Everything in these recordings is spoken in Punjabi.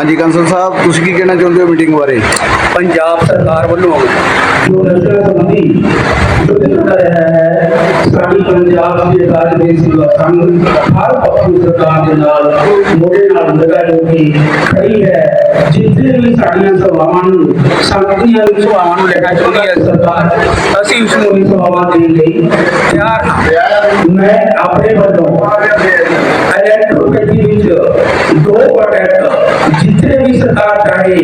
ਹਾਂਜੀ ਕੰਸਲ ਸਾਹਿਬ ਤੁਸੀਂ ਕੀ ਕਹਿਣਾ ਚਾਹੁੰਦੇ ਹੋ ਮੀਟਿੰਗ ਬਾਰੇ ਪੰਜਾਬ ਸਰਕਾਰ ਵੱਲੋਂ ਜੋ ਨਸ਼ਾ ਸੰਬੰਧੀ ਜੋ ਦਿੱਤਾ ਰਿਹਾ ਹੈ ਸਾਡੀ ਪੰਜਾਬ ਦੀ ਰਾਜ ਦੇ ਸੇਵਾ ਸੰਘ ਹਰ ਪੱਖੋਂ ਸਰਕਾਰ ਦੇ ਨਾਲ ਮੋਢੇ ਨਾਲ ਲਗਾ ਜੋ ਕਿ ਖੜੀ ਹੈ ਜਿੱਥੇ ਵੀ ਸਾਡੀਆਂ ਸਭਾਵਾਂ ਨੂੰ ਸੰਗਤੀਆਂ ਨੂੰ ਸਭਾਵਾਂ ਨੂੰ ਲੈਣਾ ਚਾਹੁੰਦੀ ਹੈ ਸਰਕਾਰ ਅਸੀਂ ਉਸ ਨੂੰ ਵੀ ਸਭਾਵਾਂ ਦੇਣ ਲਈ ਤਿਆਰ ਹਾਂ। ਮੈਂ ਆਪਣੇ ਵੱਲੋਂ ਇਲੈਕਟ੍ਰੋਕੇਟੀ ਵਿੱਚ ਦੋ ਪ੍ਰੋਡਕਟ ਜਿੱਥੇ ਵੀ ਸਰਕਾਰ ਚਾਹੇ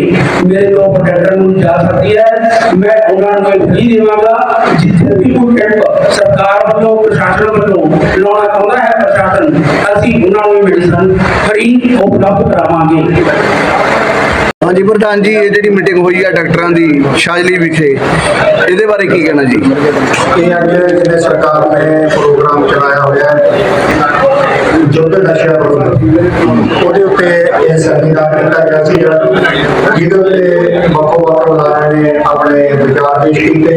ਮੇਰੇ ਦੋ ਪ੍ਰੋਡਕਟਾਂ ਨੂੰ ਜਾ ਸਕਦੀ ਹੈ। ਮੈਂ ਉਹਨਾਂ ਨੂੰ ਇਹ ਫ੍ਰੀ ਦੇਵਾਂਗਾ। ਜਿੱਥੇ ਵੀ ਕੋਈ ਕੈਂਪ ਸਰਕਾਰ ਵੱਲੋਂ ਪ੍ਰਸ਼ਾਸਨ ਵੱਲੋਂ ਲਾਉਣਾ ਚਾਹੁੰਦਾ ਹੈ ਪ੍ਰਸ਼ਾਸਨ ਅਸੀਂ ਉਹਨਾਂ ਨੂੰ ਮੈਡੀਸਨ ਫ੍ਰੀ ਉਪਲਬਧ ਕਰਾਵਾਂਗੇ। ਹਾਂਜੀ ਪ੍ਰਧਾਨ ਜੀ ਇਹ ਜਿਹੜੀ ਮੀਟਿੰਗ ਹੋਈ ਆ ਡਾਕਟਰਾਂ ਦੀ ਸ਼ਾਜਲੀ ਵਿਖੇ ਇਹਦੇ ਬਾਰੇ ਕੀ ਕਹਿਣਾ ਜੀ? ਇਹ ਅੱਜ ਜਿਹੜੇ ਸਰਕਾਰ ਨੇ ਪ੍ਰੋਗਰਾਮ ਚਲਾਇਆ ਹੋਇਆ ਹੈ ਜੁੱਧ ਨਸ਼ਾ ਵਿਰੁੱਧ। ਉਹਦੇ ਉੱਤੇ ਇਹ ਸੈਮੀਨਾਰ ਕੀਤਾ ਗਿਆ ਸੀ ਜਿਹਦੇ ਉੱਤੇ ਵੱਖੋ ਵੱਖ ਬੁਲਾਰੇ ਨੇ ਆਪਣੇ ਵਿਚਾਰ ਪੇਸ਼ ਕੀਤੇ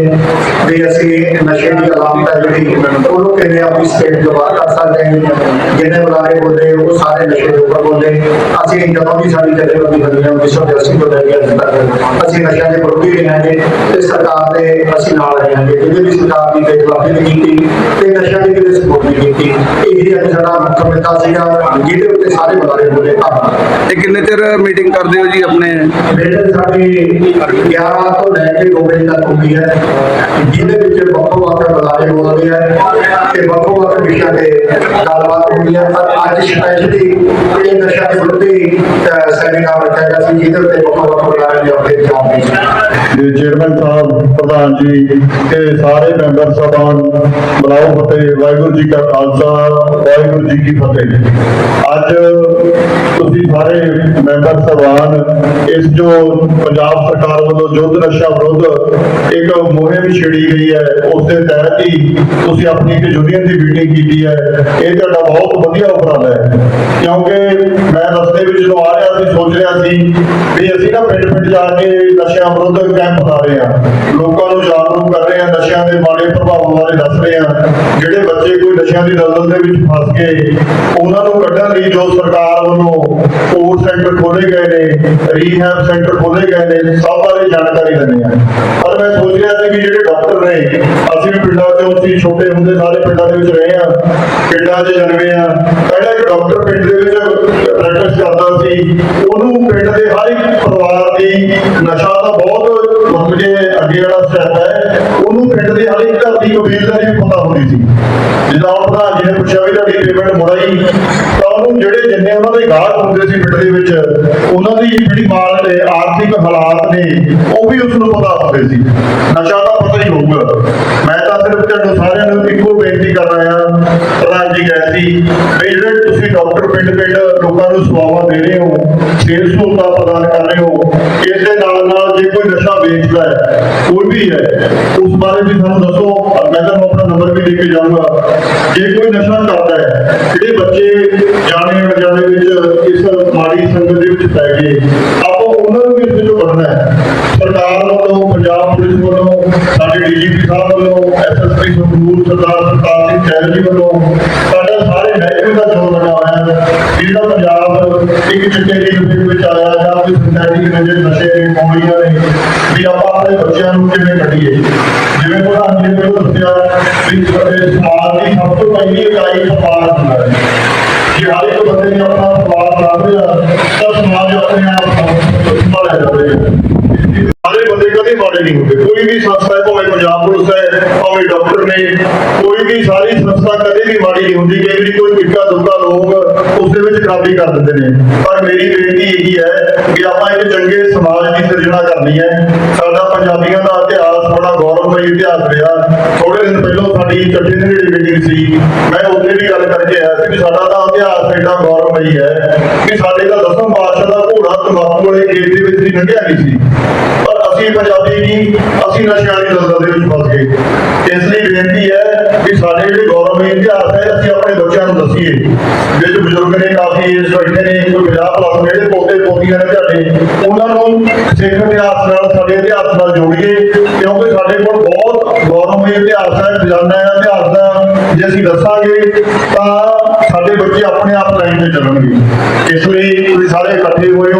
ਵੀ ਅਸੀਂ ਨਸ਼ੇ ਦੀ ਅਲਾਮਤ ਹੈ ਜਿਹੜੀ ਉਹਨੂੰ ਕਿਵੇਂ ਆਪਣੀ ਸਟੇਟ ਤੋਂ ਬਾਹਰ ਕਰ ਸਕਦੇ ਹਾਂ ਜਿਹਨੇ ਬੁਲਾਰੇ ਬੋਲੇ ਉਹ ਸਾਰੇ ਨਸ਼ੇ ਦੇ ਉੱਪਰ ਬੋਲੇ ਅਸੀਂ ਜਦੋਂ ਵੀ ਸਾਡੀ ਜਥੇਬੰਦੀ ਬਣੀ ਹੈ 1980 ਤੋਂ ਲੈ ਕੇ ਅੱਜ ਤੱਕ ਅਸੀਂ ਨਸ਼ਿਆਂ ਦੇ ਵਿਰੁੱਧ ਹੀ ਰਹਾਂਗੇ ਤੇ ਸਰਕਾਰ ਦੇ ਅਸੀਂ ਨਾਲ ਰਹਾਂਗੇ ਜਿਹਦੇ ਵੀ ਸਰਕਾਰ ਦੀ ਬੇਖਲਾਫੀ ਨਹੀਂ ਕੀਤੀ ਤੇ ਨਸ਼ਿਆਂ ਦੀ ਕਿਤੇ ਸਪੋਰਟ ਨਹੀਂ ਕੀਤੀ ਇਹ ਹੀ ਅੱਜ ਸਾਡਾ ਮੁੱਖ ਮੁੱਦਾ ਸੀਗਾ ਜਿਹਦੇ ਉੱਤੇ ਸਾਰੇ ਬੁਲਾਰੇ ਬੋਲੇ ਧੰਨਵਾਦ ਇਹ ਕਿੰਨੇ ਚਿਰ ਮੀਟਿੰਗ ਕਰਦੇ ਹੋ ਜੀ ਆਪਣੇ? ਬੇਟੇ ਸਾਡੀ 11 ਤੋਂ ਲੈ ਕੇ 2 ਵਜੇ ਤੱਕ ਹੁੰਦੀ ਹੈ। ਜਿਹਦੇ ਵਿੱਚ ਵੱਖੋ ਵੱਖ ਬੁਲਾਰੇ ਬੋਲਦੇ ਆ ਤੇ ਵੱਖੋ ਵੱਖ ਵਿਸ਼ਿਆਂ ਤੇ ਗੱਲਬਾਤ ਹੁੰਦੀ ਹੈ ਪਰ ਅੱਜ ਸਪੈਸ਼ਲੀ ਇਹ ਨਸ਼ਾ ਦੇ ਸੈਮੀਨਾਰ ਰੱਖਿਆ ਗਿਆ ਸੀ, ਜਿਹਦੇ ਉੱਤੇ ਵੱਖੋ ਵੱਖ ਬੁਲਾਰੇ ਨੇ ਆਪਣੇ ਵਿਚਾਰ ਪੇਸ਼ ਦੇ ਚੇਅਰਮੈਨ ਸਾਹਿਬ, ਪ੍ਰਧਾਨ ਜੀ ਤੇ ਸਾਰੇ ਮੈਂਬਰ ਸਾਹਿਬਾਨ ਬਲਾਓ ਫਤਿਹ, ਵਾਹਿਗੁਰੂ ਜੀ ਕਾ ਖਾਲਸਾ, ਵਾਹਿਗੁਰੂ ਜੀ ਕੀ ਫਤਿਹ ਅੱਜ ਤੁਸੀਂ ਸਾਰੇ ਮੈਂਬਰ ਸਾਹਿਬਾਨ ਇਸ ਜੋ ਪੰਜਾਬ ਸਰਕਾਰ ਵੱਲੋਂ ਯੁੱਧ ਨਸ਼ਾ ਵਿਰੁੱਧ ਇੱਕ ਮੁਹਿੰਮ ਛੇੜੀ ਗਈ ਹੈ, ਉਸ ਦੇ ਤਹਿਤ ਹੀ ਤੁਸੀਂ ਆਪਣੀ ਇੱਕ ਯੂਨੀਅਨ ਦੀ ਮੀਟਿੰਗ ਕੀਤੀ ਹੈ। ਇਹ ਤੁਹਾਡਾ ਬਹੁਤ ਵਧੀਆ ਉਪਰਾਲਾ ਹੈ। ਕਿਉਂਕਿ ਮੈਂ ਰਸਤੇ ਵਿੱਚ ਜਦੋਂ ਆ ਰਿਹਾ ਸੀ, ਸੋਚ ਰਿਹਾ ਸੀ ਵੀ ਅਸੀਂ ਨਾ ਪਿੰਡ ਪਿੰਡ ਜਾ ਕੇ ਨਸ਼ਿਆਂ ਵਿਰੁੱਧ ਕੈਂਪ ਲਾ ਰਹੇ ਹਾਂ ਲੋਕਾਂ ਨੂੰ ਜਾਗਰੂਕ ਕਰ ਰਹੇ ਹਾਂ ਨਸ਼ਿਆਂ ਦੇ ਮਾੜੇ ਪ੍ਰਭਾਵਾਂ ਬਾਰੇ ਦੱਸ ਰਹੇ ਹਾਂ ਜਿਹੜੇ ਬੱਚੇ ਕੋਈ ਨਸ਼ਿਆਂ ਦੀ ਦਲਦਲ ਦੇ ਵਿੱਚ ਫਸ ਗਏ, ਉਹਨਾਂ ਨੂੰ ਕੱਢਣ ਲਈ ਜੋ ਸਰਕਾਰ ਵੱਲੋਂ ਕੋਰ ਸੈਂਟਰ ਖੋਲੇ ਗਏ ਨੇ ਰੀਹੈਬ ਸੈਂਟਰ ਖੋਲੇ ਗਏ ਨੇ, ਸਭ ਬਾਰੇ ਜਾਣਕਾਰੀ ਦਿੰਦੇ ਹਾਂ ਪਰ ਮੈਂ ਸੋਚ ਰਿਹਾ ਸੀ ਕਿ ਜਿਹੜੇ ਡਾਕਟਰ ਨੇ, ਅਸੀਂ ਵੀ ਪਿੰਡਾਂ ਚੋਂ ਅਸੀਂ ਛੋਟੇ ਹੁੰਦੇ ਸਾਰੇ ਪਿੰਡਾਂ ਦੇ ਵਿੱਚ ਰਹੇ ਹਾਂ ਪਿੰਡਾਂ 'ਚ ਜਨਮੇ ਆ। ਪਹਿਲਾਂ ਇੱਕ ਡਾਕਟਰ ਪਿੰਡ ਦੇ ਵਿੱਚ ਪ੍ਰੈਕਟਿਸ ਕਰਦਾ ਸੀ, ਉਹਨੂੰ ਪਿੰਡ ਦੇ ਹਰ ਇੱਕ ਪਰਿਵਾਰ ਦੀ ਨਸ਼ਾ ਤਾਂ ਬਹੁਤ ਕਿ ਵਾਲਾ ਸਟੈਪ ਹੈ, ਉਹਨੂੰ ਪਿੰਡ ਦੇ ਹਰ ਇੱਕ ਘਰ ਦੀ ਕਬੀਲਦਾਰੀ ਪਤਾ ਹੁੰਦੀ ਸੀ। ਜਿੱਦਾਂ ਹੁਣ ਪ੍ਰਧਾਨ ਜੀ ਨੇ ਪੁੱਛਿਆ ਵੀ ਤੁਹਾਡੀ ਪੇਮੈਂਟ ਮੁੜਾਈ ਤਾਂ ਉਹਨੂੰ ਜਿਹੜੇ ਜਿੰਨੇ ਉਹਨਾਂ ਦੇ ਗਾਹਕ ਹੁੰਦੇ ਸੀ ਪਿੰਡ ਦੇ ਵਿੱਚ, ਉਹਨਾਂ ਦੀ ਜਿਹੜੀ ਮਾਲ ਦੇ ਆਰਥਿਕ ਹਾਲਾਤ ਨੇ, ਉਹ ਵੀ ਉਸ ਨੂੰ ਪਤਾ ਹੁੰਦੇ ਸੀ। ਨਸ਼ਾ ਦਾ ਪਤਾ ਹੀ ਹੋਊਗਾ। ਮੈਂ ਸਿਰਫ ਤੁਹਾਨੂੰ ਸਾਰਿਆਂ ਨੂੰ ਇੱਕੋ ਬੇਨਤੀ ਕਰਨਾ ਆ ਪ੍ਰਧਾਨ ਜੀ ਗਏ ਸੀ ਵੀ ਜਿਹੜੇ ਤੁਸੀਂ ਡਾਕਟਰ ਪਿੰਡ ਪਿੰਡ ਲੋਕਾਂ ਨੂੰ ਸੇਵਾਵਾਂ ਦੇ ਰਹੇ ਹੋ, ਸਿਹਤ ਸਹੂਲਤਾਂ ਪ੍ਰਦਾਨ ਕਰ ਰਹੇ ਹੋ ਇਸ ਦੇ ਨਾਲ ਨਾਲ ਜੇ ਕੋਈ ਨਸ਼ਾ ਵੇਚਦਾ ਹੈ, ਕੋਈ ਵੀ ਹੈ, ਉਸ ਬਾਰੇ ਵੀ ਸਾਨੂੰ ਦੱਸੋ ਮੈਂ ਤੁਹਾਨੂੰ ਆਪਣਾ ਨੰਬਰ ਵੀ ਦੇ ਕੇ ਜਾਊਂਗਾ। ਜੇ ਕੋਈ ਨਸ਼ਾ ਕਰਦਾ ਹੈ, ਜਿਹੜੇ ਬੱਚੇ ਜਾਣੇ ਅਣਜਾਣੇ ਵਿੱਚ ਇਸ ਮਾੜੀ ਸੰਗਤ ਦੇ ਵਿੱਚ ਪੈ ਗਏ, ਆਪਾਂ ਉਹਨਾਂ ਨੂੰ ਵੀ ਇਸ ਵਿੱਚੋਂ ਕੱਢਣਾ ਹੈ। ਸਰਦਾਰ ਸਰਕਾਰ ਸਿੰਘ ਚਹਿਲ ਜੀ ਵੱਲੋਂ ਸਾਡਾ ਸਾਰੇ ਮਹਿਕਮੇ ਦਾ ਜੋਰ ਲਗਾ ਹੋਇਆ ਹੈ। ਜਿਹੜਾ ਪੰਜਾਬ ਇੱਕ ਚਿੱਟੇ ਦੀ ਲੁੱਟ ਵਿੱਚ ਆਇਆ ਜਾਂ ਕੋਈ ਸਿੰਥੈਟਿਕ ਨਸ਼ੇ ਨਸ਼ੇ ਦੇ ਗੋਲੀਆਂ ਨੇ, ਵੀ ਆਪਾਂ ਆਪਣੇ ਬੱਚਿਆਂ ਨੂੰ ਕਿਵੇਂ ਕੱਢੀਏ। ਜਿਵੇਂ ਪ੍ਰਧਾਨ ਜੀ ਨੇ ਦੱਸਿਆ ਵੀ ਸਮਾਜ ਦੀ ਸਭ ਤੋਂ ਪਹਿਲੀ ਇਕਾਈ ਸਮਾਜ ਹੁੰਦਾ ਹੈ। ਜੇ ਹਰ ਇੱਕ ਬੰਦੇ ਨੇ ਆਪਣਾ ਸਮਾਜ ਬਣਾ ਲਿਆ ਤਾਂ ਸਮਾਜ ਆਪਣੇ ਆਪ ਸੰਭਾਲਿਆ ਜਾਵੇਗਾ ਸਾਰੇ ਬੰਦੇ ਕਦੇ ਮਾੜੇ ਨਹੀਂ ਹੁੰਦੇ। ਕੋਈ ਵੀ ਸੰਸਥਾ ਹੈ, ਭਾਵੇਂ ਪੰਜਾਬ ਪੁਲਿਸ ਹੈ, ਭਾਵੇਂ ਡਾਕਟਰ ਨੇ, ਕੋਈ ਵੀ ਸਾਰੀ ਸੰਸਥਾ ਕਦੇ ਵੀ ਮਾੜੀ ਨਹੀਂ ਹੁੰਦੀ। ਕਈ ਵਾਰੀ ਕੋਈ ਇੱਕਾ ਦੁੱਕਾ ਲੋਕ ਉਸ ਦੇ ਵਿੱਚ ਖਰਾਬੀ ਕਰ ਦਿੰਦੇ ਨੇ। ਪਰ ਮੇਰੀ ਬੇਨਤੀ ਇਹੀ ਹੈ ਕਿ ਆਪਾਂ ਇੱਕ ਚੰਗੇ ਸਮਾਜ ਦੀ ਸਿਰਜਣਾ ਕਰਨੀ ਹੈ। ਸਾਡਾ ਪੰਜਾਬੀਆਂ ਦਾ ਇਤਿਹਾਸ ਬੜਾ ਗੌਰਵਮਈ ਇਤਿਹਾਸ ਰਿਹਾ। ਥੋੜੇ ਦਿਨ ਪਹਿਲਾਂ ਸਾਡੀ ਚੱਡੇ ਨੇੜੇ ਮੀਟਿੰਗ ਸੀ। ਮੈਂ ਉੱਥੇ ਵੀ ਗੱਲ ਕਰਕੇ ਆਇਆ ਸੀ ਕਿ ਸਾਡਾ ਤਾਂ ਇਤਿਹਾਸ ਐਡਾ ਗੌਰਵਮਈ ਹੈ ਕਿ ਸਾਡੇ ਦਾ ਦਸਮ ਤੰਬਾਕੂ ਵਾਲੇ ਦੇ ਵਿੱਚ ਦੀ ਲੰਘਿਆ ਨਹੀਂ ਸੀ। ਪਰ ਅਸੀਂ ਪੰਜਾਬੀ ਨਹੀਂ, ਅਸੀਂ ਨਸ਼ਿਆਂ ਦੀ ਦਲਦਲ ਦੇ ਵਿੱਚ ਫਸ ਗਏ। ਇਸ ਲਈ ਬੇਨਤੀ ਹੈ ਕਿ ਸਾਡੇ ਜਿਹੜੇ ਗੌਰਵਮਈ ਇਤਿਹਾਸ ਹੈ, ਅਸੀਂ ਆਪਣੇ ਬੱਚਿਆਂ ਨੂੰ ਦੱਸੀਏ। ਵਿੱਚ ਬਜ਼ੁਰਗ ਨੇ, ਕਾਫੀ ਏਜ ਬੈਠੇ ਨੇ, ਕੋਈ 50 ਪਲੱਸ ਮੇਰੇ ਪੋਤੇ ਪੋਤੀਆਂ ਨੇ ਤੁਹਾਡੇ, ਉਹਨਾਂ ਨੂੰ ਸਿੱਖ ਇਤਿਹਾਸ ਨਾਲ, ਸਾਡੇ ਇਤਿਹਾਸ ਨਾਲ ਜੋੜੀਏ। ਕਿਉਂਕਿ ਸਾਡੇ ਕੋਲ ਬਹੁਤ ਗੌਰਵਮਈ ਇਤਿਹਾਸ ਹੈ, ਖਜ਼ਾਨਾ ਹੈ, ਇਤਿਹਾਸ ਦਾ। ਜੇ ਅਸੀਂ ਦੱਸਾਂਗੇ, ਤਾਂ ਸਾਡੇ ਬੱਚੇ ਆਪਣੇ ਆਪ ਲਾਈਨ ਤੇ ਚੱਲਣਗੇ। ਇਸ ਲਈ ਤੁਸੀਂ ਸਾਰੇ ਇਕੱਠੇ ਹੋਏ ਹੋ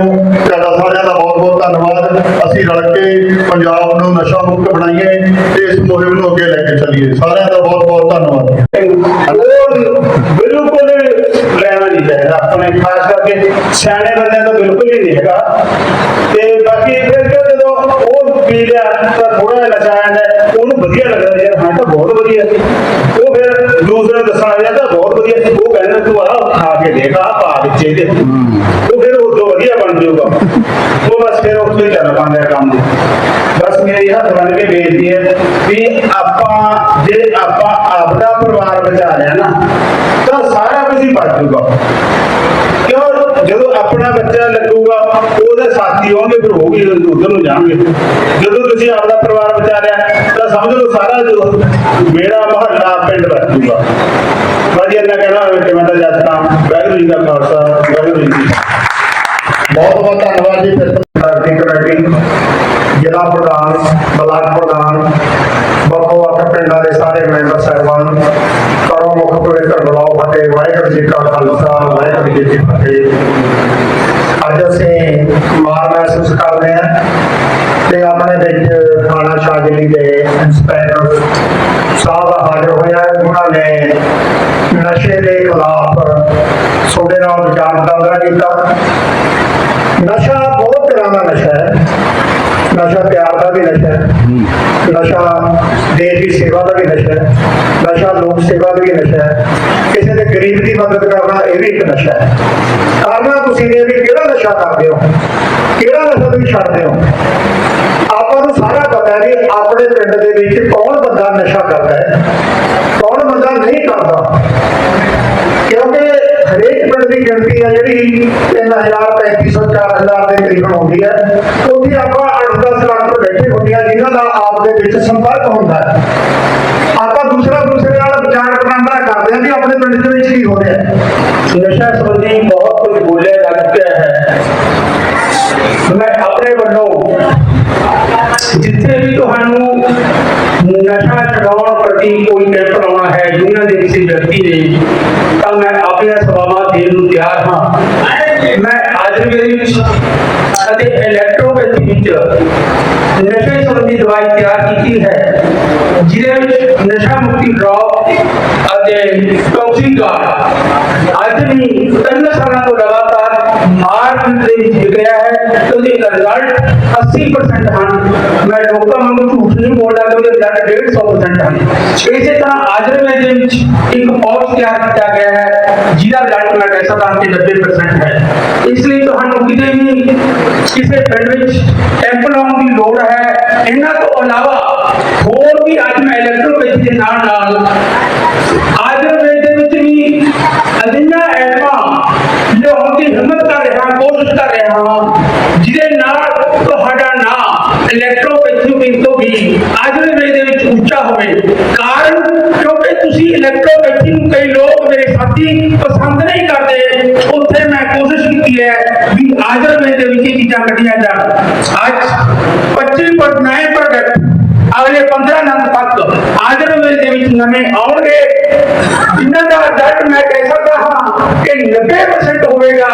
ਅਸੀਂ ਰਲ ਕੇ ਪੰਜਾਬ ਨੂੰ ਨਸ਼ਾ ਮੁਕਤ ਬਣਾਈਏ ਤੇ ਇਸ ਮੁਹਿੰਮ ਨੂੰ ਅੱਗੇ ਲੈ ਕੇ ਚੱਲੀਏ। ਸਾਰਿਆਂ ਦਾ ਬਹੁਤ ਬਹੁਤ ਧੰਨਵਾਦ। ਬਿਲਕੁਲ ਲੈਣਾ ਨਹੀਂ ਚਾਹੀਦਾ। ਆਪਣੇ ਖਾਸ ਕਰਕੇ ਸਿਆਣੇ ਬੰਦਿਆਂ ਦਾ ਬਿਲਕੁਲ ਹੀ ਨਹੀਂ ਹੈਗਾ। ਤੇ ਬਾਕੀ ਫਿਰ ਜਦੋਂ ਉਹ ਪੀ ਲਿਆ ਤਾਂ ਥੋੜਾ ਜਿਹਾ ਨਸ਼ਾ ਉਹਨੂੰ ਵਧੀਆ ਲੱਗਦਾ ਯਾਰ ਹਾਂ ਤਾਂ ਬਹੁਤ ਵਧੀਆ ਸੀ। ਉਹ ਫਿਰ ਦੂਸਰੇ ਦੱਸਣਾ ਜਾਂਦਾ ਬਹੁਤ ਵਧੀਆ ਸੀ। ਕਹਿੰਦਾ ਤੂੰ ਖਾ ਕੇ ਦੇਖ, ਪਾ ਵਿੱਚ ਇਹਦੇ ਉਹ ਫਿਰ ਉਹ ਤੋਂ ਵਧੀਆ ਬਣ ਜਾਊਗਾ। ਉਹ ਬਸ ਫਿਰ ਉੱਥੇ ਚੱਲ ਪਾਉਂਦਾ ਕੰਮ। ਬਸ ਮੇਰੀ ਹੱਥ ਬਣ ਕੇ ਬੇਨਤੀ ਹੈ ਵੀ ਆਪਾਂ, ਜੇ ਆਪਾਂ ਆਪਦਾ ਪਰਿਵਾਰ ਬਚਾ ਲਿਆ ਨਾ, ਤਾਂ ਸਾਰਾ ਕੁਝ ਹੀ ਬਚ ਜਾਊਗਾ। ਕਿਉਂ? ਜਦੋਂ ਆਪਣਾ ਬੱਚਾ ਲੱਗੂਗਾ, ਉਹਦੇ ਸਾਥੀ ਹੋਣਗੇ, ਫਿਰ ਉਹ ਵੀ ਉਧਰ ਨੂੰ ਜਾਣਗੇ। ਜਦੋਂ ਤੁਸੀਂ ਆਪਦਾ ਪਰਿਵਾਰ ਬਚਾ ਲਿਆ, ਤਾਂ ਸਮਝ ਲਓ ਸਾਰਾ ਜੋ ਮੇਰਾ ਮਹੱਲਾ ਪਿੰਡ ਬਚ ਜਾਊਗਾ। ਵਧੀਆ ਇਹਨਾਂ ਕਹਿਣਾ ਹੋਵੇ ਕਿ ਮੈਂ ਤਾਂ ਜੱਜ ਤਾਂ ਵਾਹਿਗੁਰੂ ਜੀ ਦਾ ਖਾਲਸਾ, ਵਾਹਿਗੁਰੂ ਜੀ ਬਹੁਤ ਬਹੁਤ ਧੰਨਵਾਦ ਜੀ ਫਿਰ ਕਮੇਟੀ ਜ਼ਿਲ੍ਹਾ ਪ੍ਰਧਾਨ, ਬਲਾਕ ਪ੍ਰਧਾਨ, ਵੱਖੋ ਵੱਖ ਪਿੰਡਾਂ ਦੇ ਸਾਰੇ ਮੈਂਬਰ ਸਾਹਿਬਾਨ ਕਰੋ ਮੁਖ ਪਵਿੱਤਰ ਬੁਲਾਓ ਫਤਿਹ, ਵਾਹਿਗੁਰੂ ਜੀ ਕਾ ਖਾਲਸਾ, ਵਾਹਿਗੁਰੂ ਜੀ ਕੀ ਫਤਿਹ। ਅੱਜ ਅਸੀਂ ਮਾਣ ਮਹਿਸੂਸ ਕਰਦੇ ਹਾਂ ਤੇ ਆਪਣੇ ਵਿੱਚ ਥਾਣਾ ਸ਼ਾਜਲੀ ਦੇ ਇੰਸਪੈਕਟਰ ਸਾਹਿਬ ਹਾਜ਼ਰ ਹੋਇਆ ਉਹਨਾਂ ਨੇ ਨਸ਼ੇ ਦੇ ਖਿਲਾਫ ਤੁਹਾਡੇ ਨਾਲ ਵਿਚਾਰ ਵਟਾਂਦਰਾ ਕੀਤਾ। ਨਸ਼ਾ ਬਹੁਤ ਤਰ੍ਹਾਂ ਦਾ ਨਸ਼ਾ ਹੈ। ਨਸ਼ਾ ਪਿਆਰ ਦਾ ਵੀ ਨਸ਼ਾ ਹੈ। ਨਸ਼ਾ ਦੇਸ਼ ਦੀ ਸੇਵਾ ਦਾ ਵੀ ਨਸ਼ਾ ਹੈ। ਨਸ਼ਾ ਲੋਕ ਸੇਵਾ ਦਾ ਵੀ ਨਸ਼ਾ ਹੈ। ਕਿਸੇ ਦੇ ਗਰੀਬ ਦੀ ਮਦਦ ਕਰਨਾ ਇਹ ਵੀ ਇੱਕ ਨਸ਼ਾ ਹੈ। ਕਰਨਾ ਤੁਸੀਂ ਨੇ ਵੀ ਕਿਹੜਾ ਨਸ਼ਾ ਕਰਦੇ ਹੋ? ਕਿਹੜਾ ਨਸ਼ਾ ਤੁਸੀਂ ਛੱਡਦੇ ਹੋ? ਆਪਾਂ ਨੂੰ ਸਾਰਾ ਪਤਾ ਹੈ ਕਿ ਆਪਣੇ ਪਿੰਡ ਦੇ ਵਿੱਚ ਕੌਣ ਬੰਦਾ ਨਸ਼ਾ ਕਰਦਾ ਹੈ। ਨਹੀਂ ਕਰਦਾ। ਕਿਉਂਕਿ ਹਰੇਕ ਪਿੰਡ ਦੀ ਗਿਣਤੀ ਹੈ ਜਿਹੜੀ 3000 3500 4000 ਦੇ ਕਰੀਬ ਹੁੰਦੀ ਹੈ। ਉੱਥੇ ਆਪਾਂ 8-10 ਲੱਖ ਬੈਠੇ ਹੁੰਦੇ ਆ, ਜਿਨ੍ਹਾਂ ਦਾ ਆਪ ਦੇ ਵਿੱਚ ਸੰਪਰਕ ਹੁੰਦਾ ਹੈ। ਆਪਾਂ ਦੂਸਰਾ ਦੂਸਰੇ ਨਾਲ ਵਿਚਾਰ ਵਟਾਂਦਰਾ ਕਰਦੇ ਹਾਂ ਵੀ ਆਪਣੇ ਪਿੰਡ ਦੇ ਵਿੱਚ ਕੀ ਹੋ ਰਿਹਾ ਹੈ। ਨਸ਼ਾ ਸੰਬੰਧੀ ਬਹੁਤ ਕੁਝ ਬੋਲਿਆ ਜਾ ਚੁੱਕਿਆ ਹੈ। ਮੈਂ ਆਪਣੇ ਵੱਲੋਂ ਜਿੱਥੇ ਵੀ ਤੁਹਾਨੂੰ ਨਸ਼ਾ ਛਡਾਉਣ ਪ੍ਰਤੀ ਕੋਈ ਕੈਂਪ ਲਾਉਣਾ ਹੈ ਦੁਨੀਆ ਦੇ ਕਿਸੇ ਵਿਅਕਤੀ ਨੇ ਤਾਂ ਮੈਂ ਆਪਣੀਆਂ ਸੇਵਾਵਾਂ ਦੇਣ ਨੂੰ ਤਿਆਰ ਹਾਂ। ਮੈਂ ਆਯੁਰਵੇਦ ਵਿੱਚ ਅਤੇ ਇਲੈਕਟ੍ਰੋਪੈਥੀ ਵਿੱਚ ਨਸ਼ੇ ਸੰਬੰਧੀ ਦਵਾਈ ਤਿਆਰ ਕੀਤੀ ਹੈ, ਜਿਹਦੇ ਵਿੱਚ ਨਸ਼ਾ ਮੁਕਤੀ ਡ੍ਰੌਪ ਅਤੇ ਟੌਕਸੀਗਾਰਡ ਅੱਜ ਵੀ ਤਿੰਨ ਸਾਲਾਂ ਤੋਂ ਲਗਾਤਾਰ ਮਾਰਕ ਦੇ ਵਿੱਚ ਹੈ ਉਹਦੇ ਰਿਜ਼ਲਟ 80% ਹਨ। ਮੈਂ ਲੋਕਾਂ ਵਾਂਗੂ ਝੂਠ ਨਹੀਂ ਬੋਲਦਾ ਕਿ ਉਹਦੇ ਰਿਜ਼ਲਟ 150% ਹਨ। ਇਸੇ ਤਰ੍ਹਾਂ ਆਯੁਰਵੇਦ ਦੇ ਵਿੱਚ ਇੱਕ ਪੌਚ ਤਿਆਰ ਕੀਤਾ ਗਿਆ ਹੈ, ਜਿਹਦਾ ਰਿਜ਼ਲਟ ਮੈਂ ਕਹਿ ਸਕਦਾ ਕਿ 90% ਹੈ। ਇਸ ਲਈ ਤੁਹਾਨੂੰ ਕਿਤੇ ਵੀ ਕਿਸੇ ਪਿੰਡ ਵਿੱਚ ਕੈਂਪ ਲਾਉਣ ਦੀ ਲੋੜ ਹੈ, ਇਹਨਾਂ ਤੋਂ ਇਲਾਵਾ ਹੋਰ ਵੀ ਅੱਜ ਮੈਂ ਇਲੈਕਟ੍ਰੋਪੈਥੀ ਦੇ ਨਾਲ ਨਾਲ ਆਯੁਰਵੇਦ ਦੇ ਵਿੱਚ ਵੀ ਅਜਿਹੀਆਂ ਐਪਾਂ ਜਿਹਦੇ ਨਾਲ ਤੁਹਾਡਾ ਨਾਮ ਇਲੈਕਟ੍ਰੋਪੈਥੀ ਤੋਂ ਵੀ ਆਯੁਰਵੇਦ ਦੇ ਵਿੱਚ ਉੱਚਾ ਹੋਵੇ। ਕਾਰਨ, ਕਿਉਂਕਿ ਤੁਸੀਂ ਇਲੈਕਟ੍ਰੋਪੈਥੀ ਨੂੰ ਕਈ ਲੋਕ ਮੇਰੇ ਸਾਥੀ ਪਸੰਦ ਨਹੀਂ ਕਰਦੇ, ਉੱਥੇ ਮੈਂ ਕੋਸ਼ਿਸ਼ ਕੀਤੀ ਹੈ ਵੀ ਆਯੁਰਵੇਦ ਦੇ ਵਿੱਚ ਇਹ ਚੀਜ਼ਾਂ ਕੱਢੀਆਂ ਜਾਣ। ਅੱਜ 25 ਪਰ ਨਏ ਪ੍ਰੋਡਕਟ ਅਗਲੇ 15 ਦਿਨ ਤੱਕ ਆਯੁਰਵੇਦ ਦੇ ਵਿੱਚ ਨਵੇਂ ਆਉਣਗੇ। ਇਹਨਾਂ ਦਾ ਰਿਜ਼ਲਟ ਮੈਂ ਕਹਿ ਸਕਦਾ ਹਾਂ ਕਿ 90% ਹੋਵੇਗਾ।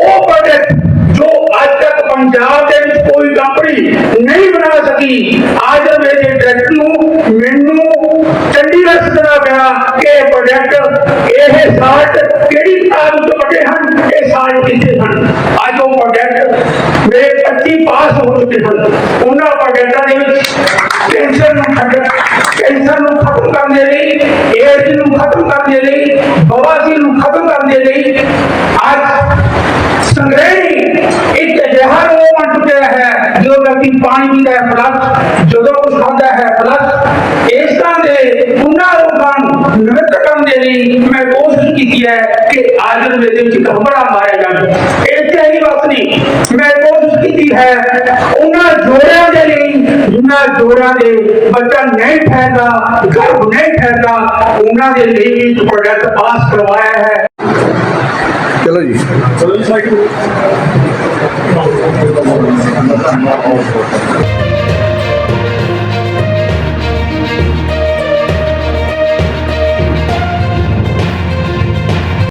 ਉਹ ਪ੍ਰੋਡਕਟ ਤੱਕ ਪੰਜਾਬ ਦੇ ਵਿੱਚ ਕੋਈ ਕੰਪਨੀ ਨਹੀਂ ਬਣਾ ਸਕੀ। ਆਯੁਰਵੇਦ ਦੇ ਡਾਇਰੈਕਟ ਨੂੰ ਮੈਨੂੰ ਚੰਡੀਗੜ੍ਹ ਸੱਦਣਾ ਪਿਆ ਕਿ ਇਹ ਪ੍ਰੋਡਕਟ ਇਹ ਸਾਲਟ ਕਿਹੜੀ ਕਿਤਾਬ ਵਿੱਚ ਕੱਢੇ ਹਨ? ਇਹ ਸਾਲਟ ਕਿੱਥੇ ਹਨ? ਅੱਜ ਉਹ ਪ੍ਰੋਡਕਟ ਮੇਰੇ 25 ਪਾਸ ਹੋ ਚੁੱਕੇ ਹਨ। ਉਹਨਾਂ ਪ੍ਰੋਡਕਟਾਂ ਦੇ ਵਿੱਚ ਕੈਂਸਰ ਨੂੰ ਖਤਮ, ਕੈਂਸਰ ਨੂੰ ਖਤਮ ਕਰਨ ਦੇ ਲਈ ਏਡਜ਼ ਨੂੰ ਖਤਮ ਕਰਨ ਦੇ ਲਈ ਬਵਾਸੀਰ ਨੂੰ ਖਤਮ ਕਰਨ ਇੱਕ ਅਜਿਹਾ ਰੋਗ ਬਣ ਚੁੱਕਿਆ ਹੈ, ਜੋ ਵਿਅਕਤੀ ਪਾਣੀ ਪੀਂਦਾ ਹੈ ਪਲਸ ਜਦੋਂ ਕੁਝ ਖਾਂਦਾ ਹੈ ਪਲਸ ਇਸ ਤਰ੍ਹਾਂ ਦੇ ਉਹਨਾਂ ਰੋਗਾਂ ਨੂੰ ਨਿਵਰਤ ਕਰਨ ਦੇ ਲਈ ਮੈਂ ਕੋਸ਼ਿਸ਼ ਕੀਤੀ ਹੈ ਕਿ ਆਯੁਰਵੇਦ ਦੇ ਵਿੱਚ ਕੰਬੜਾ ਮਾਰਿਆ ਜਾਵੇ ਇੱਥੇ ਹੀ ਬਸ ਨਹੀਂ, ਮੈਂ ਕੋਸ਼ਿਸ਼ ਕੀਤੀ ਹੈ ਉਹਨਾਂ ਜੋੜਿਆਂ ਦੇ ਲਈ, ਜਿਨ੍ਹਾਂ ਜੋੜਾਂ ਦੇ ਬੱਚਾ ਨਹੀਂ ਫੈਲਦਾ ਗਰਭ ਨਹੀਂ ਫੈਲਦਾ ਉਹਨਾਂ ਦੇ ਲਈ ਵੀ ਪ੍ਰੋਡਕਟ ਪਾਸ ਕਰਵਾਇਆ ਹੈ। ਚਲੋ ਜੀ ਚਲੋ ਜੀ ਸਾਈਡ